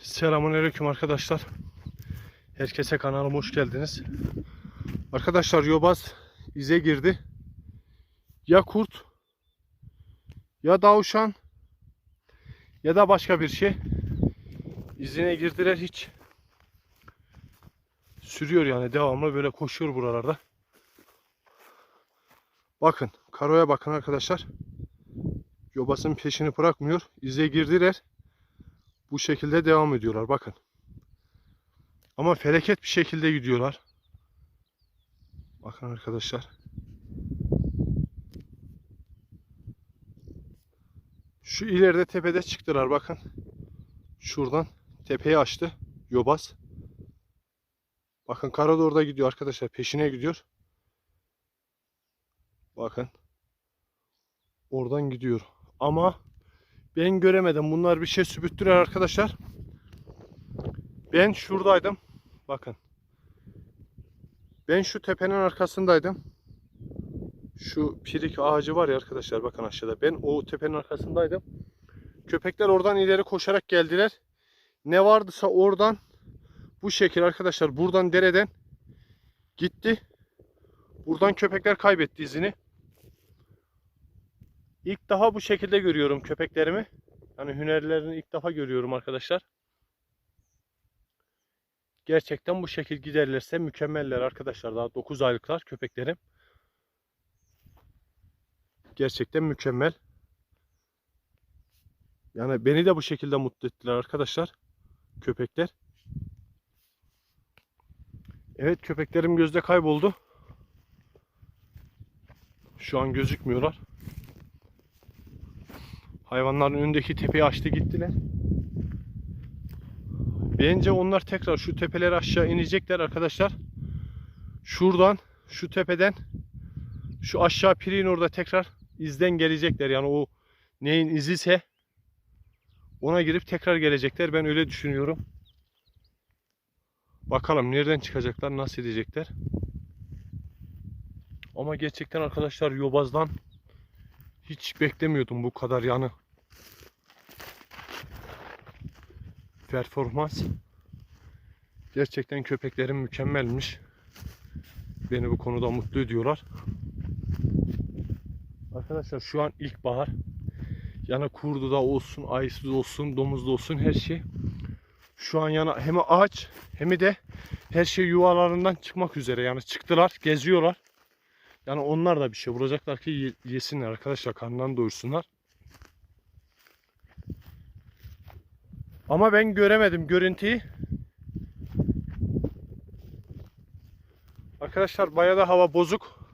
Selamünaleyküm arkadaşlar. Herkese kanalıma hoş geldiniz. Arkadaşlar yobaz ize girdi. Ya kurt ya davşan ya da başka bir şey. İzine girdiler hiç. Sürüyor yani devamlı böyle koşuyor buralarda. Bakın karoya bakın arkadaşlar. Yobazın peşini bırakmıyor. İze girdiler bu şekilde devam ediyorlar bakın. Ama felaket bir şekilde gidiyorlar. Bakın arkadaşlar. Şu ileride tepede çıktılar bakın. Şuradan tepeyi açtı yobaz. Bakın kara da orada gidiyor arkadaşlar. Peşine gidiyor. Bakın. Oradan gidiyor. Ama ben göremedim. Bunlar bir şey sübüttüler arkadaşlar. Ben şuradaydım. Bakın. Ben şu tepenin arkasındaydım. Şu pirik ağacı var ya arkadaşlar bakın aşağıda. Ben o tepenin arkasındaydım. Köpekler oradan ileri koşarak geldiler. Ne vardıysa oradan bu şekil arkadaşlar buradan dereden gitti. Buradan köpekler kaybetti izini. İlk daha bu şekilde görüyorum köpeklerimi. Yani hünerlerini ilk defa görüyorum arkadaşlar. Gerçekten bu şekil giderlerse mükemmeller arkadaşlar. Daha 9 aylıklar köpeklerim. Gerçekten mükemmel. Yani beni de bu şekilde mutlu ettiler arkadaşlar. Köpekler. Evet köpeklerim gözde kayboldu. Şu an gözükmüyorlar. Hayvanların önündeki tepeyi açtı gittiler. Bence onlar tekrar şu tepeleri aşağı inecekler arkadaşlar. Şuradan, şu tepeden, şu aşağı pirin orada tekrar izden gelecekler. Yani o neyin iziyse ona girip tekrar gelecekler. Ben öyle düşünüyorum. Bakalım nereden çıkacaklar, nasıl edecekler. Ama gerçekten arkadaşlar yobazdan hiç beklemiyordum bu kadar yani. Performans. Gerçekten köpeklerim mükemmelmiş. Beni bu konuda mutlu ediyorlar. Arkadaşlar şu an ilkbahar. Yani kurdu da olsun, ayısız olsun, domuz da olsun her şey. Şu an yani hem ağaç hem de her şey yuvalarından çıkmak üzere. Yani çıktılar, geziyorlar. Yani onlar da bir şey vuracaklar ki ye- yesinler arkadaşlar karnından doyursunlar. Ama ben göremedim görüntüyü. Arkadaşlar bayağı da hava bozuk.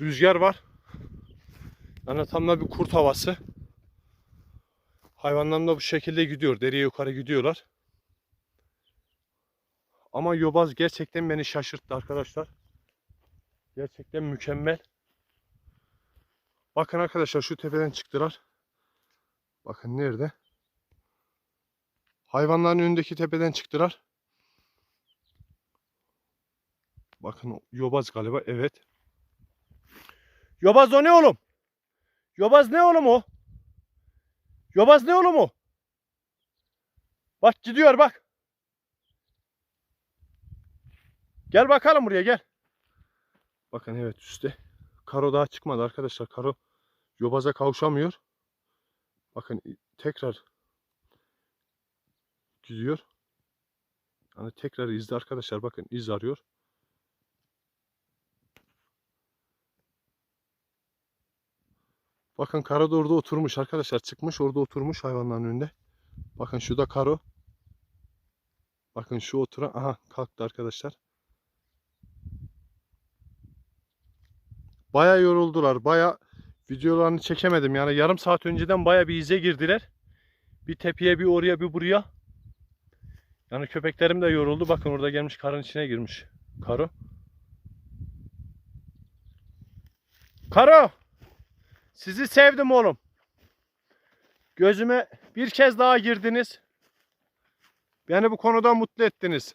Rüzgar var. Yani tam da bir kurt havası. Hayvanlar da bu şekilde gidiyor. Deriye yukarı gidiyorlar. Ama yobaz gerçekten beni şaşırttı arkadaşlar. Gerçekten mükemmel. Bakın arkadaşlar şu tepeden çıktılar. Bakın nerede? Hayvanların önündeki tepeden çıktılar. Bakın yobaz galiba. Evet. Yobaz o ne oğlum? Yobaz ne oğlum o? Yobaz ne oğlum o? Bak gidiyor bak. Gel bakalım buraya gel. Bakın evet üstte. Karo daha çıkmadı arkadaşlar. Karo yobaza kavuşamıyor. Bakın tekrar gidiyor. Hani tekrar izle arkadaşlar. Bakın iz arıyor. Bakın Karo da orada oturmuş arkadaşlar. Çıkmış orada oturmuş hayvanların önünde. Bakın şu da Karo. Bakın şu oturan. Aha kalktı arkadaşlar. Baya yoruldular. Baya videolarını çekemedim. Yani yarım saat önceden baya bir ize girdiler. Bir tepeye bir oraya bir buraya. Yani köpeklerim de yoruldu. Bakın orada gelmiş karın içine girmiş. Karo. Karo. Sizi sevdim oğlum. Gözüme bir kez daha girdiniz. Beni bu konuda mutlu ettiniz.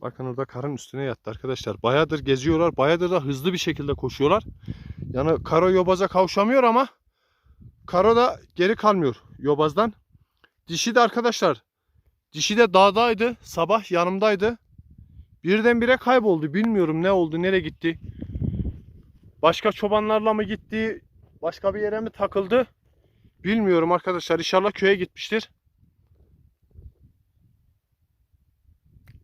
Bakın orada karın üstüne yattı arkadaşlar. Bayağıdır geziyorlar. Bayağıdır da hızlı bir şekilde koşuyorlar. Yani karo yobaza kavuşamıyor ama Karo da geri kalmıyor yobazdan. Dişi de arkadaşlar. Dişi de dağdaydı. Sabah yanımdaydı. Birdenbire kayboldu. Bilmiyorum ne oldu, nereye gitti. Başka çobanlarla mı gitti? Başka bir yere mi takıldı? Bilmiyorum arkadaşlar. İnşallah köye gitmiştir.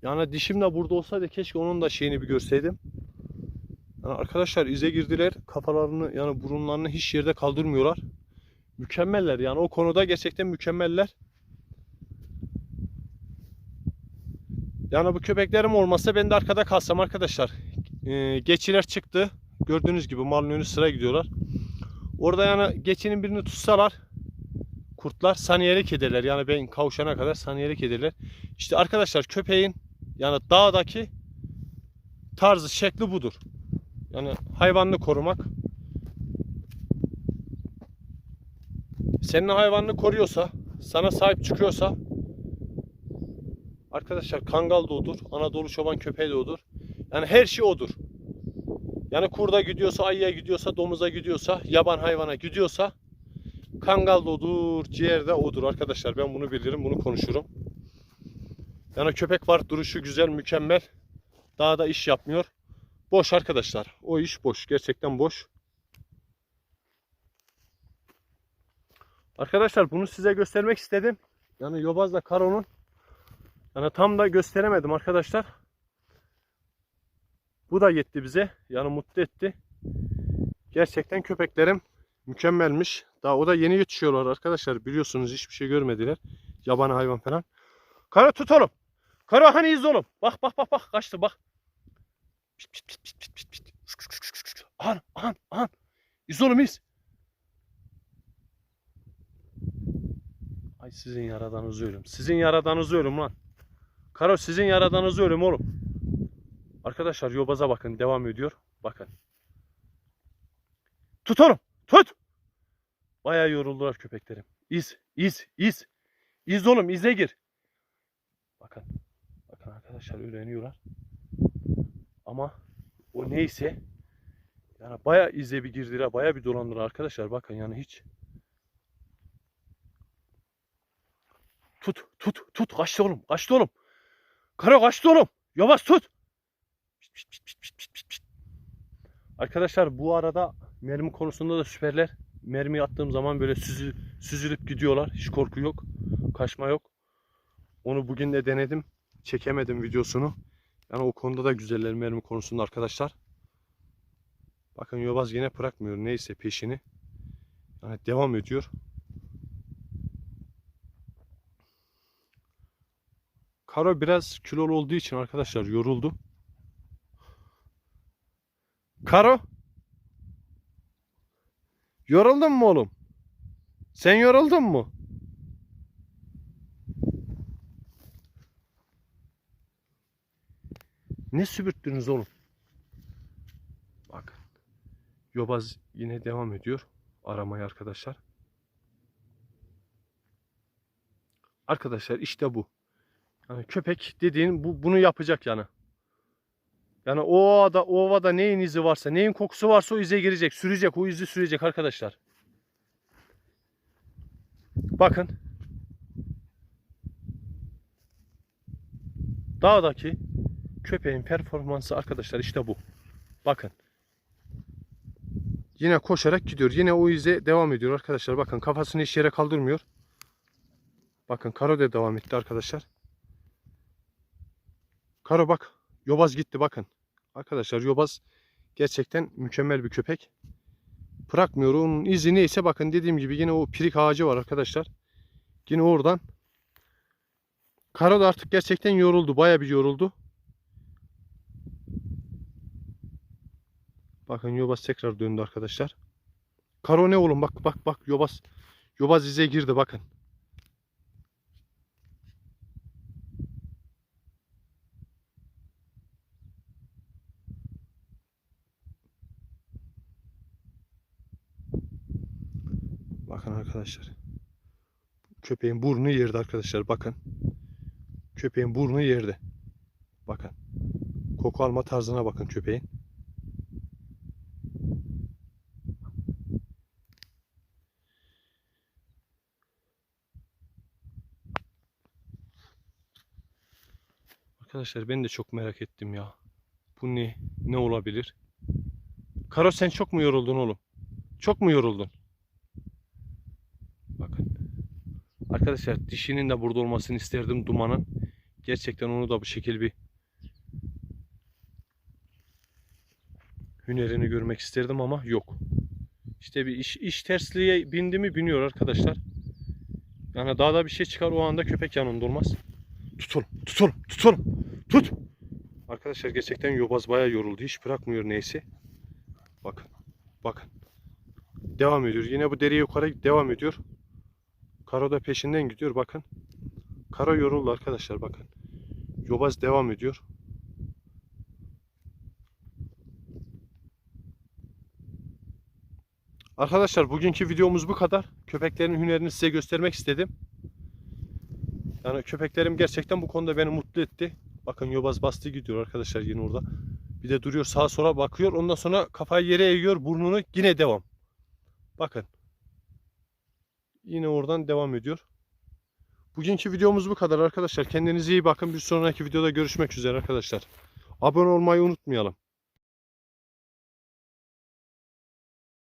Yani dişim de burada olsaydı keşke onun da şeyini bir görseydim. Yani arkadaşlar ize girdiler. Kafalarını yani burunlarını hiç yerde kaldırmıyorlar. Mükemmeller yani o konuda gerçekten mükemmeller. Yani bu köpeklerim olmasa ben de arkada kalsam arkadaşlar. Ee, geçiler çıktı. Gördüğünüz gibi malın önü sıra gidiyorlar. Orada yani geçinin birini tutsalar kurtlar saniyerek ederler. Yani ben kavuşana kadar saniyerek ederler. İşte arkadaşlar köpeğin yani dağdaki tarzı şekli budur. Yani hayvanını korumak. Senin hayvanını koruyorsa, sana sahip çıkıyorsa arkadaşlar kangal da odur, Anadolu çoban köpeği de odur. Yani her şey odur. Yani kurda gidiyorsa, ayıya gidiyorsa, domuza gidiyorsa, yaban hayvana gidiyorsa kangal da odur, ciğer de odur arkadaşlar. Ben bunu bilirim, bunu konuşurum. Yani köpek var, duruşu güzel, mükemmel. Daha da iş yapmıyor. Boş arkadaşlar. O iş boş. Gerçekten boş. Arkadaşlar bunu size göstermek istedim. Yani Yobaz'la Karo'nun yani tam da gösteremedim arkadaşlar. Bu da yetti bize. Yani mutlu etti. Gerçekten köpeklerim mükemmelmiş. Daha o da yeni yetişiyorlar arkadaşlar. Biliyorsunuz hiçbir şey görmediler. Yabani hayvan falan. Karo tut oğlum. Karo hani izle oğlum. Bak bak bak bak kaçtı bak. An, an, an. İz oğlum iz. Ay sizin yaradanızı ölüm. Sizin yaradanızı ölüm lan. Karo sizin yaradanızı ölüm oğlum. Arkadaşlar yobaza bakın devam ediyor. Bakın. Tut oğlum. Tut. Bayağı yoruldular köpeklerim. İz, iz, iz. İz oğlum ize gir. Bakın. Bakın arkadaşlar öğreniyorlar. Ama o neyse yani bayağı ize bir girdiler, bayağı bir dolandılar arkadaşlar. Bakın yani hiç. Tut, tut, tut. Kaçtı oğlum, kaçtı oğlum. Kara kaçtı oğlum. Yavaş tut. Arkadaşlar bu arada mermi konusunda da süperler. Mermi attığım zaman böyle süzü, süzülüp gidiyorlar. Hiç korku yok. Kaçma yok. Onu bugün de denedim. Çekemedim videosunu. Yani o konuda da güzeller mermi konusunda arkadaşlar. Bakın Yobaz yine bırakmıyor. Neyse peşini. Yani devam ediyor. Karo biraz kilolu olduğu için arkadaşlar yoruldu. Karo. Yoruldun mu oğlum? Sen yoruldun mu? Ne sübürttünüz oğlum? Bakın. Yobaz yine devam ediyor. Aramaya arkadaşlar. Arkadaşlar işte bu. Yani köpek dediğin bu, bunu yapacak yani. Yani o ovada, o ovada neyin izi varsa, neyin kokusu varsa o ize girecek, sürecek, o izi sürecek arkadaşlar. Bakın. Dağdaki köpeğin performansı arkadaşlar işte bu. Bakın. Yine koşarak gidiyor. Yine o ize devam ediyor arkadaşlar. Bakın kafasını hiç yere kaldırmıyor. Bakın Karo da devam etti arkadaşlar. Karo bak. Yobaz gitti bakın. Arkadaşlar Yobaz gerçekten mükemmel bir köpek. Bırakmıyor. Onun izi neyse bakın dediğim gibi yine o pirik ağacı var arkadaşlar. Yine oradan. Karo da artık gerçekten yoruldu. Baya bir yoruldu. Bakın Yobaz tekrar döndü arkadaşlar. Karo ne oğlum bak bak bak Yobaz. Yobaz ize girdi bakın. Bakın arkadaşlar. Köpeğin burnu yerde arkadaşlar bakın. Köpeğin burnu yerde. Bakın. Koku alma tarzına bakın köpeğin. Arkadaşlar ben de çok merak ettim ya. Bu ne? Ne olabilir? Karo sen çok mu yoruldun oğlum? Çok mu yoruldun? Arkadaşlar dişinin de burada olmasını isterdim dumanın. Gerçekten onu da bu şekil bir hünerini görmek isterdim ama yok. İşte bir iş, iş tersliğe bindi mi biniyor arkadaşlar. Yani dağda bir şey çıkar o anda köpek yanında olmaz. Tutalım, tutalım, tutalım. Tut. Arkadaşlar gerçekten yobaz bayağı yoruldu. Hiç bırakmıyor neyse. Bakın. Bakın. Devam ediyor. Yine bu deriye yukarı devam ediyor. Karo da peşinden gidiyor. Bakın. Karo yoruldu arkadaşlar. Bakın. Yobaz devam ediyor. Arkadaşlar bugünkü videomuz bu kadar. Köpeklerin hünerini size göstermek istedim. Yani köpeklerim gerçekten bu konuda beni mutlu etti. Bakın yobaz bastı gidiyor arkadaşlar yine orada. Bir de duruyor sağa sola bakıyor. Ondan sonra kafayı yere eğiyor. Burnunu yine devam. Bakın. Yine oradan devam ediyor. Bugünkü videomuz bu kadar arkadaşlar. Kendinize iyi bakın. Bir sonraki videoda görüşmek üzere arkadaşlar. Abone olmayı unutmayalım.